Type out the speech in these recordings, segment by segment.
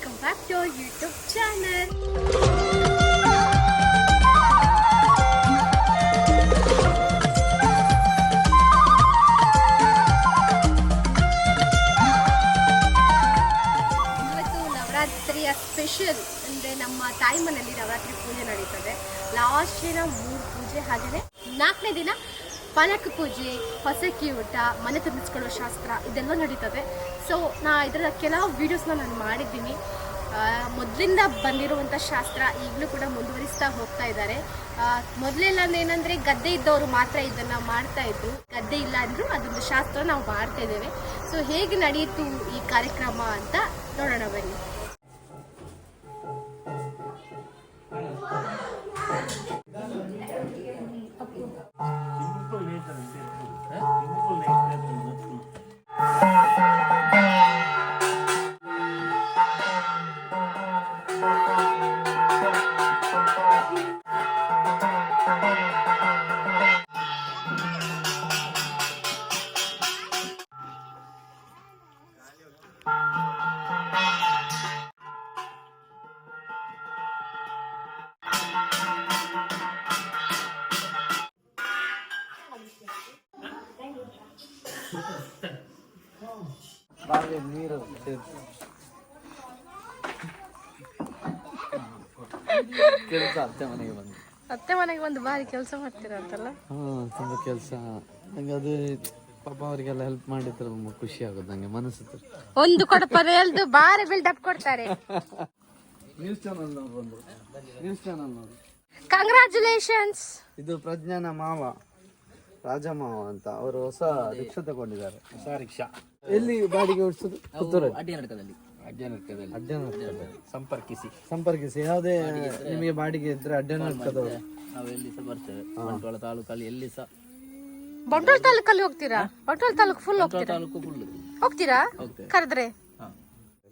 Welcome back to our YouTube channel ಇವತ್ತು ನವರಾತ್ರಿಯ special ಅಂದರೆ ನಮ್ಮ ತಾಯಿ ಮನೆಯಲ್ಲಿ ನವರಾತ್ರಿ ಪೂಜೆ ನಡೀತದೆ. ಲಾಸ್ಟ್ ದಿನ ಮೂರು ಪೂಜೆ ಹಾಗೆಯೇ ನಾಲ್ಕನೇ ದಿನ ಪಾನಕ ಪೂಜೆ, ಹೊಸಕ್ಕಿ ಊಟ, ಮನೆ ತುಂಬಿಸ್ಕೊಳ್ಳೋ ಶಾಸ್ತ್ರ, ಇದೆಲ್ಲ ನಡೀತದೆ. ಸೊ ನಾ ಇದರ ಕೆಲವು ವೀಡಿಯೋಸ್ನ ನಾನು ಮಾಡಿದ್ದೀನಿ. ಮೊದಲಿಂದ ಬಂದಿರುವಂಥ ಶಾಸ್ತ್ರ ಈಗಲೂ ಕೂಡ ಮುಂದುವರಿಸ್ತಾ ಹೋಗ್ತಾ ಇದ್ದಾರೆ. ಮೊದಲೆಲ್ಲ ಏನಂದರೆ ಗದ್ದೆ ಇದ್ದವರು ಮಾತ್ರ ಇದನ್ನು ಮಾಡ್ತಾ ಇದ್ದರು ಗದ್ದೆ ಇಲ್ಲ ಅಂದರೂ ಅದೊಂದು ಶಾಸ್ತ್ರ ನಾವು ಮಾಡ್ತಾ ಇದ್ದೇವೆ. ಸೊ ಹೇಗೆ ನಡೆಯಿತು ಈ ಕಾರ್ಯಕ್ರಮ ಅಂತ ನೋಡೋಣ ಬನ್ನಿ. ಕೆಲಸ ಅತ್ತೆ ಮನೆಗೆ ಬಂದು. ಅತ್ತೆ ಮನೆಗೆ ಬಂದು ಬಾರಿ ಕೆಲಸ ಮಾಡ್ತೀರಾ ಅಂತಲ್ಲ? ತುಂಬ ಕೆಲಸ. ನಂಗೆ ಅದು ಪಾಪ ಅವರಿಗೆಲ್ಲ ಹೆಲ್ಪ್ ಮಾಡಿದ್ರೆ ತುಂಬ ಖುಷಿ ಆಗೋದು ನಂಗೆ ಮನಸ್ಸು ಒಂದು ಕೊಡಪರೆ ಎಲ್ದು ಬಾರಿ ಬಿಲ್ಡಪ್ ಕೊಡ್ತಾರೆ. ನ್ಯೂಸ್ ಚಾನಲ್ ನವ್ರು ಬಂದ್ರು ನ್ಯೂಸ್ ಚಾನಲ್ ನೋಡಿ. ಕಂಗ್ರ್ಯಾಚುಲೇಷನ್ಸ್ ಇದು ಪ್ರಜ್ಞಾನ ಮಾವ ರಾಜ ಮಾವ ಅಂತ ಅವರು ಹೊಸ ರಿಕ್ಷಾ ತಗೊಂಡಿದ್ದಾರೆ. ಹೊಸ ರಿಕ್ಷಾ. ಎಲ್ಲಿ ಬಾಡಿಗೆ ಓಡಿಸೋದು? ಪುತ್ತೂರಲ್ಲಿ. ಅಡ್ಡನಡ್ಕದಲ್ಲಿ ಅಡ್ಡನಡ್ಕದಲ್ಲಿ ಅಡ್ಡನ ಸಂಪರ್ಕಿಸಿ. ಸಂಪರ್ಕಿಸಿ. ಯಾವುದೇ ನಿಮಗೆ ಬಾಡಿಗೆ ಇದ್ರೆ ಅಡ್ಡನ ನಾವು ಎಲ್ಲಿ ಸಹ ಬರ್ತೇವೆ ಬಂಟ್ವಾಳ ತಾಲೂಕಲ್ಲಿ ಎಲ್ಲಿ ಸಹ ಬಂಟ್ವಾಳ ತಾಲೂಕಲ್ಲಿ ಹೋಗ್ತೀರಾ? ಬಂಟ್ವಾಳ ತಾಲೂಕು ಫುಲ್ ಹೋಗ್ತೀರಾ? ತಾಲೂಕು ಫುಲ್ ಹೋಗ್ತೀರಾ? ಕರೆದ್ರೆ?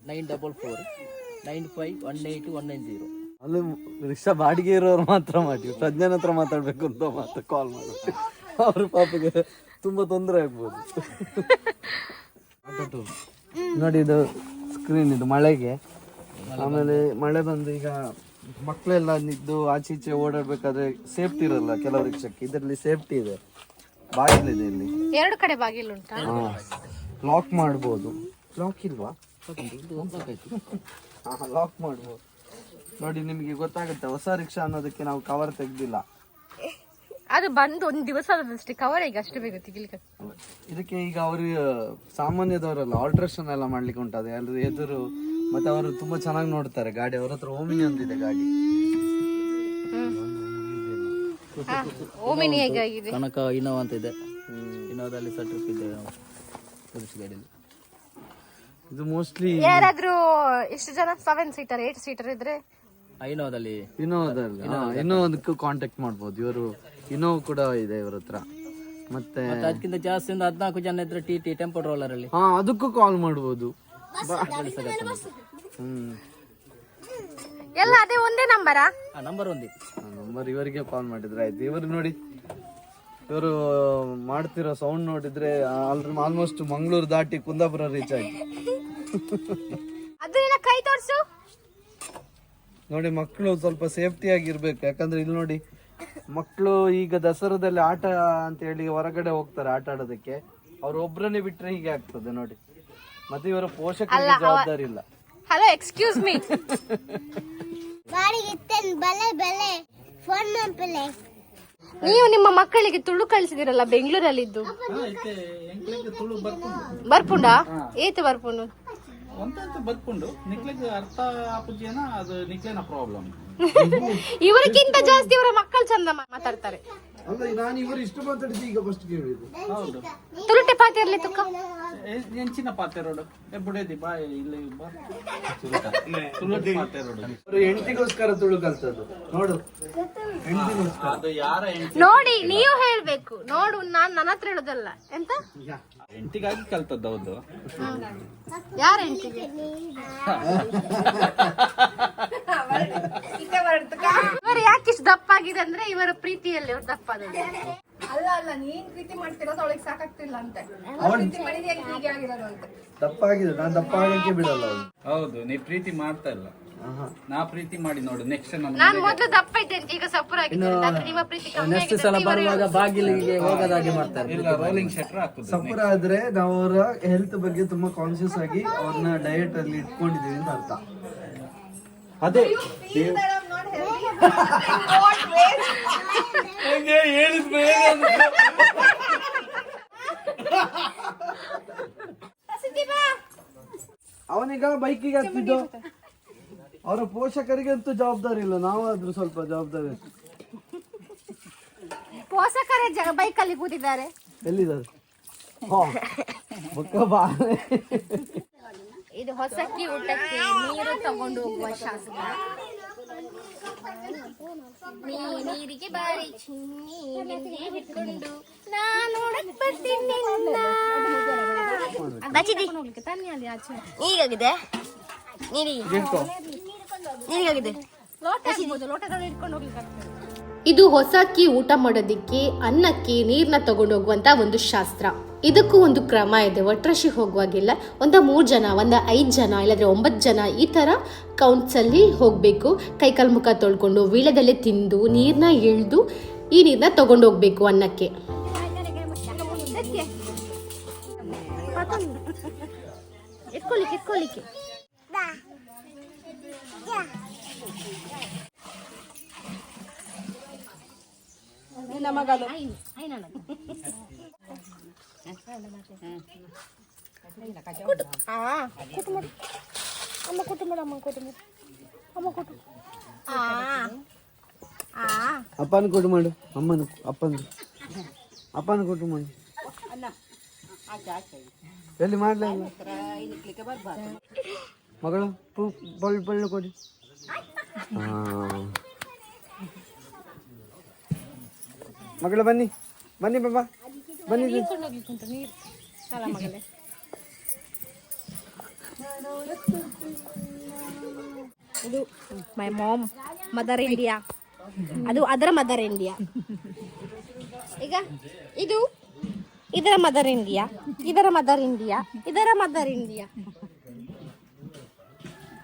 Nine double four nine five one eight one nine zero. ಅಲ್ಲಿ ರಿಕ್ಷಾ ಬಾಡಿಗೆ ಇರೋರು ಮಾತ್ರ ಮಾಡಿ ಪ್ರಜ್ಞಾನ ಹತ್ರ ಮಾತಾಡ್ಬೇಕು ಅಂತ ಮಾತ್ರ ಕಾಲ್ ಮಾಡಿ ಅವ್ರ ಪಾಪಗೆ ತುಂಬಾ ತೊಂದರೆ ಆಗ್ಬೋದು. ನೋಡಿ ಇದು ಸ್ಕ್ರೀನ್ ಇದು ಮಳೆಗೆ. ಆಮೇಲೆ ಮಳೆ ಬಂದು ಈಗ ಮಕ್ಕಳೆಲ್ಲ ನಿದ್ದು ಆಚೆ ಈಚೆ ಓಡಾಡ್ಬೇಕಾದ್ರೆ ಸೇಫ್ಟಿ ಇರಲ್ಲ ಕೆಲವು ರಿಕ್ಷಕ್ಕೆ ಇದರಲ್ಲಿ ಸೇಫ್ಟಿ ಇದೆ. ಬಾಗಿಲಿದೆ ಇಲ್ಲಿ. ಎರಡು ಕಡೆ ಬಾಗಿಲು ಉಂಟಾ? ಲಾಕ್ ಮಾಡ್ಬೋದು. ಲಾಕ್ ಇಲ್ವಾ? ಲಾಕ್ ಮಾಡ್ಬೋದು. ನೋಡಿ ನಿಮಗೆ ಗೊತ್ತಾಗುತ್ತೆ ಹೊಸ ರಿಕ್ಷಾ ಅನ್ನೋದಕ್ಕೆ ನಾವು ಕವರ್ ತೆಗ್ದಿಲ್ಲ. ಅದು ಬಂದು ಒಂದು ದಿವಸ ಆದದಷ್ಟೇ ಕವರ್ ಈಗ ಅಷ್ಟು ಬೇಗ ತೆಗಿಲಿಕ್ಕೆ ಇದಕ್ಕೆ ಈಗ ಅವರು ಸಾಮಾನ್ಯದವರಲ್ಲ ಆಲ್ಟ್ರೇಷನ್ ಎಲ್ಲ ಮಾಡ್ಲಿಕ್ಕೆ ಉಂಟದು ಎಲ್ಲರೂ ಎದುರು ಮತ್ತೆ ಅವರು ತುಂಬಾ ಚೆನ್ನಾಗಿ ನೋಡ್ತಾರೆ ಗಾಡಿ ಅವ್ರ ಹತ್ರ ಓಮಿನಿ ಒಂದಿದೆ ಗಾಡಿ. ಓಮಿನಿ ಹೇಗಾಗಿದೆ? ಕನಕ ಇನೋವಾ ಅಂತ ಇದೆ. ಇನೋದಲ್ಲಿ ಸಹ ಟ್ರಿಪ್ ಇದೆ. ಪೊಲೀಸ್ ಗಾಡಿಯಲ್ಲಿ ಇದು ಮೋಸ್ಟ್ಲಿ ಯಾರಾದ್ರೂ ಎಷ್ಟು ಜನ ಸೆವೆನ್ ಸೀಟರ್ ಏಟ್ ಸೀಟರ್ ಇದ್ರೆ? ಇನೋವಾದಲ್ಲಿ. ಇನೋವಾದಲ್ಲಿ ಇನ್ನೂ ಒಂದಕ್ಕೂ ಕಾಂಟ್ಯಾಕ್ಟ್ ಮಾಡ್ಬೋದು ಇವರು ಇನೋ ಕೂಡ ಇದೆ ಇವ್ರ ಹತ್ರ. ಮತ್ತೆ ಅದಕ್ಕಿಂತ ಜಾಸ್ತಿ ಒಂದು ಹದಿನಾಲ್ಕು ಜನ ಇದ್ರೆ ಟಿ ಟಿ ಟೆಂಪೋ ರೋಲರ್ ಅಲ್ಲಿ. ಹಾ ಅದಕ್ಕೂ ಕಾಲ್ ಮಾಡ್ಬೋದು. ಹ್ಮ್. ಎಲ್ಲ ಅದೇ ಒಂದೇ ನಂಬರಾ? ಆ ನಂಬರ್ ಒಂದೇ. ನಂಬರ್ ಇವರಿಗೆ ಕಾಲ್ ಮಾಡಿದ್ರೆ ಆಯ್ತು. ಇವರು ನೋಡಿ ಇವರು ಮಾಡ್ತಿರೋ ಸೌಂಡ್ ನೋಡಿದ್ರೆ ಆಲ್ಮೋಸ್ಟ್ ಮಂಗಳೂರು ದಾಟಿ ಕುಂದಾಪುರ ರೀಚ್ ಆಯ್ತು. ಅದನ್ನ ಕೈ ತೋರ್ಸು. ನೋಡಿ ಮಕ್ಕಳು ಸ್ವಲ್ಪ ಸೇಫ್ಟಿ ಆಗಿರ್ಬೇಕು. ಯಾಕಂದ್ರೆ ಇಲ್ಲಿ ನೋಡಿ ಮಕ್ಕಳು ಈಗ ದಸರಾದಲ್ಲಿ ಆಟ ಅಂತ ಹೇಳಿ ಹೊರಗಡೆ ಹೋಗ್ತಾರೆ ಆಟ ಆಡೋದಕ್ಕೆ. ಅವ್ರು ಒಬ್ರನ್ನೇ ಬಿಟ್ರೆ ಹೀಗೆ ಆಗ್ತದೆ ನೋಡಿ. ಮತ್ತೆ ಇವರ ಪೋಷಕರ ಜವಾಬ್ದಾರಿ ಇಲ್ಲ. ಹಲೋ ಎಕ್ಸ್ಕ್ಯೂಸ್ ಮೀ ನೀವು ನಿಮ್ಮ ಮಕ್ಕಳಿಗೆ ತುಳು ಕಳಿಸಿದಿರಲ್ಲ ಬೆಂಗಳೂರಲ್ಲಿದ್ದು? ಬರ್ಪುಂಡ. ಏತು ಬರ್ಪುಂಡು? ಒಂದಂತ ಬದುಕೊಂಡು ನಿಕ್ಲಿಗೆ ಅರ್ಥ ಆಪುಜೇನ ಅದು ನಿಕ್ಲೇನ ಪ್ರಾಬ್ಲಮ್ ಇವರಿಗಿಂತ ಜಾಸ್ತಿ ಇವರ ಮಕ್ಕಳು ಚಂದ ಮಾತಾಡ್ತಾರೆ. ಅಲ್ಲ ನಾನು ಇವರು ಇಷ್ಟು ಮಾತಾಡಿದ್ದು ಈಗ ಫಸ್ಟ್ ಕೇಳಿದ್ದು. ಹೌದು. ತುರುಟೆ ಪಾತಿ ಇರಲಿ ತುಕ್ಕ ಎಂಚಿನ ಪಾತೆರೋಡು ಬುಡೇದಿ ಬಾ ಇಲ್ಲ ಬಾ. ಪಾತೆ ರೋಡು. ಅವರು ಹೆಂಡತಿಗೋಸ್ಕರ ತುಳು ಕಲ್ತದ್ದು ನೋಡು. ಹೆಂಡತಿಗೋಸ್ಕರ. ಅದು ಯಾರ ಹೆಂಡತಿ? ನೋಡಿ ನೀವು ಹೇಳ್ಬೇಕು. ನೋಡು ನಾನು ನನ್ನ ಹತ್ರ ಹೇಳುದಲ್ಲ. ಎಂತ? ಹೆಂಡತಿಗಾಗಿ ಕಲ್ತದ್ದು ಹೌದು. ಯಾರ ಹೆಂಡತಿಗೆ? ಇವರು ಯಾಕೆ ಇಷ್ಟು ದಪ್ಪ ಆಗಿದೆ ಅಂದ್ರೆ ಇವರ ಪ್ರೀತಿಯಲ್ಲಿ ಇವ್ರು ದಪ್ಪ ಅಲ್ಲ ಅಲ್ಲ ನೀನ್ ಪ್ರೀತಿ ಮಾಡ್ತಿರೋದು ಅವಳಿಗೆ ಸಾಕಾಗ್ತಿಲ್ಲ ಅಂತ. ಪ್ರೀತಿ ಮಾಡಿದ್ರೆ ಹೀಗೆ ಆಗಿರೋದು ಅಂತ? ದಪ್ಪ ಆಗಿದೆ ನಾನು ದಪ್ಪ ಆಗಕ್ಕೆ ಬಿಡಲ್ಲ ಅವ್ನು ಹೌದು ನೀ ಪ್ರೀತಿ ಮಾಡ್ತಾ ಇಲ್ಲ. ನಾ ಪ್ರೀತಿ ಮಾಡಿ ನೋಡು ನೆಕ್ಸ್ಟ್ ನಾನು ಮೊದಲು ಮೊದ್ಲು ದಪ್ಪ ಇದ್ದೆ ಈಗ ಸಪುರ ಆಗಿದ್ದೀನಿ ನಿಮ್ಮ ಪ್ರೀತಿ ಕಮ್ಮಿ ನೆಕ್ಸ್ಟ್ ಸಲ ಬರುವಾಗ ಬಾಗಿಲಿಗೆ ಹೋಗದಾಗೆ ಮಾಡ್ತಾರೆ ಇಲ್ಲ ರೋಲಿಂಗ್ ಶೆಟ್ರ್ ಹಾಕುದು ಸಪುರ ಆದ್ರೆ ನಾವು ಅವರ ಹೆಲ್ತ್ ಬಗ್ಗೆ ತುಂಬಾ ಕಾನ್ಶಿಯಸ್ ಆಗಿ ಅವ್ರನ್ನ ಡಯಟ್ ಅಲ್ಲಿ ಇಟ್ಕೊಂಡಿದ್ದೀವಿ ಅಂತ ಅರ್ಥ. ಅದೇ. ಅವನೀಗ ಬೈಕಿಗೆ ಹತ್ತಿದ್ದು? ಅವರ ಪೋಷಕರಿಗಂತೂ ಜವಾಬ್ದಾರಿ ಇಲ್ಲ ನಾವಾದ್ರೂ ಸ್ವಲ್ಪ ಜವಾಬ್ದಾರಿ. ಪೋಷಕರೇ ಬೈಕ್ ಬೈಕಲ್ಲಿ ಕೂತಿದ್ದಾರೆ. ಎಲ್ಲಿದ್ದಾರೆ? ಹಾ, ಬೊಕ್ಕ ಬಾ. ಇದು ಹೊಸಕ್ಕಿ ಊಟಕ್ಕೆ ನೀರು ತಗೊಂಡು ಹೋಗುವ ಶಾಸ್ತ್ರ ನೀ ನೀರಿಗೆ ಬಾರಿ ಚಿನ್ನಿ ಬಿಂದಿ ಹಿಡ್ಕೊಂಡು ನಾನು ಬರ್ತೀನಿ ಅಲ್ಲಿ ಆಚೆ. ನೀಗಾಗಿದೆ ನೀರಿಗೆ ನೀರಿಗಾಗಿದೆ ಲೋಟ ಆಗ್ಬೋದು ಲೋಟದಲ್ಲಿ ಇಟ್ಕೊಂಡು ಹೋಗ್ಲಿಕ್ಕೆ ಇದು ಹೊಸ ಅಕ್ಕಿ ಊಟ ಮಾಡೋದಿಕ್ಕೆ ಅನ್ನಕ್ಕೆ ನೀರನ್ನ ತಗೊಂಡು ಹೋಗುವಂತ ಒಂದು ಶಾಸ್ತ್ರ. ಇದಕ್ಕೂ ಒಂದು ಕ್ರಮ ಇದೆ. ಒಟ್ರಾಶಿ ಹೋಗುವಾಗೆಲ್ಲ ಒಂದ ಮೂರು ಜನ ಒಂದ ಐದು ಜನ ಇಲ್ಲಾಂದ್ರೆ ಒಂಬತ್ತು ಜನ ಈ ಥರ ಕೌಂಟ್ಸಲ್ಲಿ ಹೋಗಬೇಕು. ಕೈಕಾಲು ಮುಖ ತೊಳ್ಕೊಂಡು ವೀಳ್ಯದಲ್ಲೇ ತಿಂದು ನೀರನ್ನ ಇಳ್ದು ಈ ನೀರನ್ನ ತಗೊಂಡು ಹೋಗ್ಬೇಕು ಅನ್ನಕ್ಕೆ ಇಟ್ಕೊಲಿಕ್ಕೆ ಇಟ್ಕೊಲಿಕ್ಕೆ ಅಪ್ಪನ ಕೊಟ್ಟು ಮಾಡು ಅಮ್ಮನ ಅಪ್ಪನ ಅಪ್ಪನ ಕೊಟ್ಟು ಮಾಡು ಎಲ್ಲಿ ಮಾಡ್ಲಿಲ್ಲ ಮಗಳು ಬಳ್ಳು ಬಳ್ಳು ಕೊಡಿ. ಮಗಳು, ಬನ್ನಿ. ಬನ್ನಿ, ಬಾಬಾ. ಬನ್ನಿ. ಇದು ಮೈ ಮಾಮ್ ಮದರ್ ಇಂಡಿಯಾ ಅದು ಅದರ ಮದರ್ ಇಂಡಿಯಾ ಈಗ ಇದು ಇದರ ಮದರ್ ಇಂಡಿಯಾ ಇದರ ಮದರ್ ಇಂಡಿಯಾ ಇದರ ಮದರ್ ಇಂಡಿಯಾ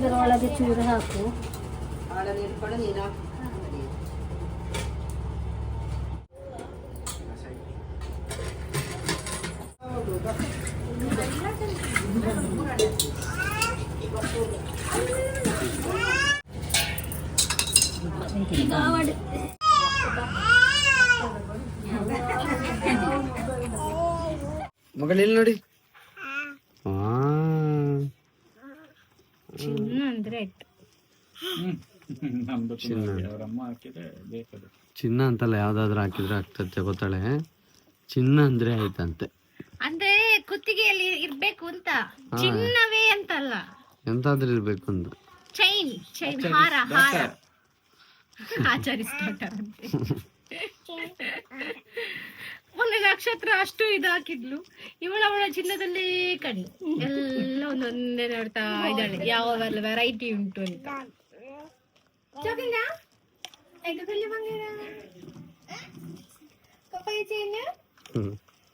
ಅಕ್ಷತೆ ಒಳಗೆ ಚೂರು ಹಾಕು ಮಗಳು ಎಲ್ಲಿ ನೋಡಿ ನಮ್ದು ಅವರಮ್ಮ ಹಾಕಿದ್ರೆ ಬೇಕದು ಚಿನ್ನ ಅಂತಲ್ಲ ಯಾವ್ದಾದ್ರು ಹಾಕಿದ್ರೆ ಆಗ್ತದೆ ಗೊತ್ತಾಳೆ. ಚಿನ್ನ ಅಂದ್ರೆ ಆಯ್ತಂತೆ. ಅಂದ್ರೆ ಕುತ್ತಿಗೆಯಲ್ಲಿ ಇರ್ಬೇಕು ಅಂತ. ಚಿನ್ನವೇ ಅಂತಲ್ಲ. ಎಂತಾದ್ರೂ ಇರ್ಬೇಕು ಅಂತ ಚೈನ್ ಚೈನ್ ಹಾರ ಹಾರ. ಆಚರಿಸ್ತಾರೆ ಒಂದು ನಕ್ಷತ್ರ ಅಷ್ಟು ಇದಾಕಿದ್ಲು. ಹಾಕಿದ್ಲು ಇವಳ ಅವಳ ಚಿನ್ನದಲ್ಲೇ ಕಣ್ಣು ಎಲ್ಲ ಒಂದೊಂದೇ ನೋಡ್ತಾ ಇದ್ದಾಳೆ ಯಾವೆಲ್ಲ ವೆರೈಟಿ ಉಂಟು ಅಂತ ಜೋಗಿಂದ ಇದು ಕಲ್ಲಿ ಬಂಗಾರ ಕಪ್ಪಾಯ ಚೈನ್ ಹ್ಮ್.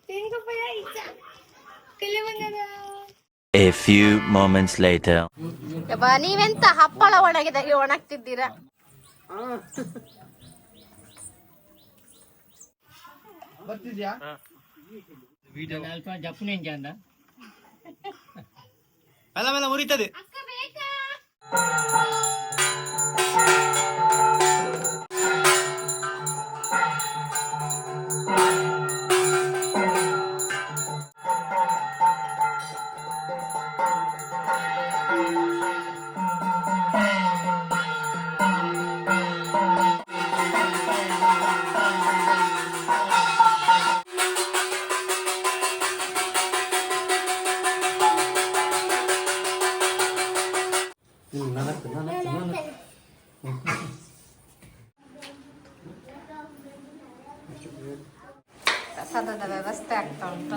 ಚೈನ್ ಕಪ್ಪಾಯ ಇಚ್ಚ ಕಲ್ಲಿ ಬಂಗಾರ A few moments later. ಯಬ್ಬಾ ನೀವೆಂತ ಹಪ್ಪಳ ಒಣಗಿದಾಗೆ ಒಣಗ್ತಿದ್ದೀರಾ ಬರ್ತಿದ್ಯಾ వీడియో అల్ప జప్పు నేను చేద్దా మెల్ల మెల్ల మురితది ಪ್ರಸಾದದ ವ್ಯವಸ್ಥೆ ಆಗ್ತಾ ಉಂಟು.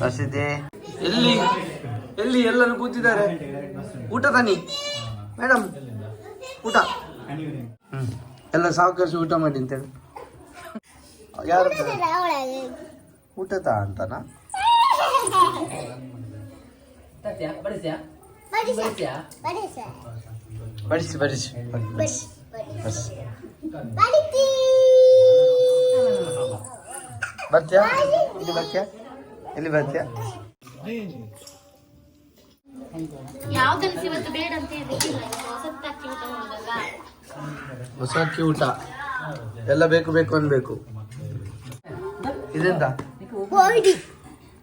ಬಸಿದೆ ಎಲ್ಲಿ ಎಲ್ಲಿ ಎಲ್ಲರೂ ಕೂತಿದ್ದಾರೆ? ಊಟ ತನ್ನಿ. ಮೇಡಮ್ ಊಟ. ಹ್ಮ್. ಎಲ್ಲ ಸಾವಕಾಶ ಊಟ ಮಾಡಿ ಅಂತೇಳಿ ಯಾರು ಊಟದ ತಾ ಅಂತನಾ? ಬಡಿಸಿ ಬಡಿಸಿ. ಬಡಿಸಿ ಬಡಿಸಿ. ಬರ್ತೀಯಾ? ಇಲ್ಲಿ ಬರ್ತೀಯಾ? ಎಲ್ಲಿ ಬರ್ತೀಯಾ? ಯಾವ್ದನ್ಸಿ ಇವತ್ತು ಬೇಡ ಅಂತ ಹೇಳಿ ಹೊಸ ಅಕ್ಕಿ ಊಟ ಎಲ್ಲ ಬೇಕು ಬೇಕು ಅನ್ಬೇಕು. ಇದೆಂತ?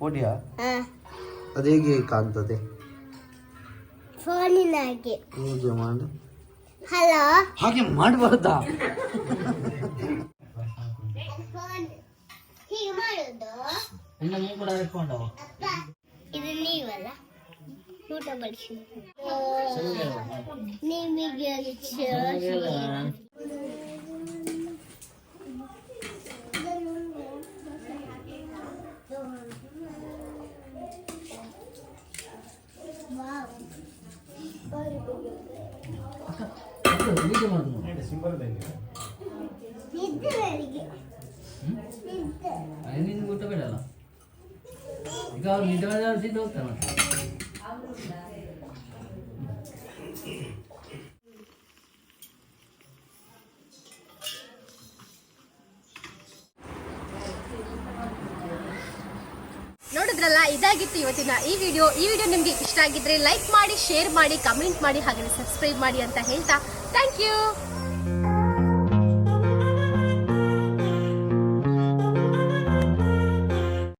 ಓಡಿಯಾ ಅದು ಹೇಗೆ ಕಾಣ್ತದೆ? ಹೇಗೆ ಮಾಡು. ಹಲೋ? ಹಾಗೆ ಮಾಡಬಾರ್ದಾ ಇದು ನೀವಲ್ಲ? ಊಟ ಬಡಿಸಿ ನಿಮಗೆ ನಿನ್ಗೆ ಊಟ ಬೇಡಲ್ಲ ಈಗ ಅವ್ರು ನಿದ್ದೆ ಸಿದ್ದು ಹೋಗ್ತಾರೆ ನೋಡಿದ್ರಲ್ಲ ಇದಾಗಿತ್ತು ಇವತ್ತಿನ ಈ ವಿಡಿಯೋ. ಈ ವಿಡಿಯೋ ನಿಮಗೆ ಇಷ್ಟ ಆಗಿದ್ರೆ ಲೈಕ್ ಮಾಡಿ ಶೇರ್ ಮಾಡಿ ಕಮೆಂಟ್ ಮಾಡಿ ಹಾಗೆ ಸಬ್ಸ್ಕ್ರೈಬ್ ಮಾಡಿ ಅಂತ ಹೇಳ್ತಾ ಥ್ಯಾಂಕ್ ಯು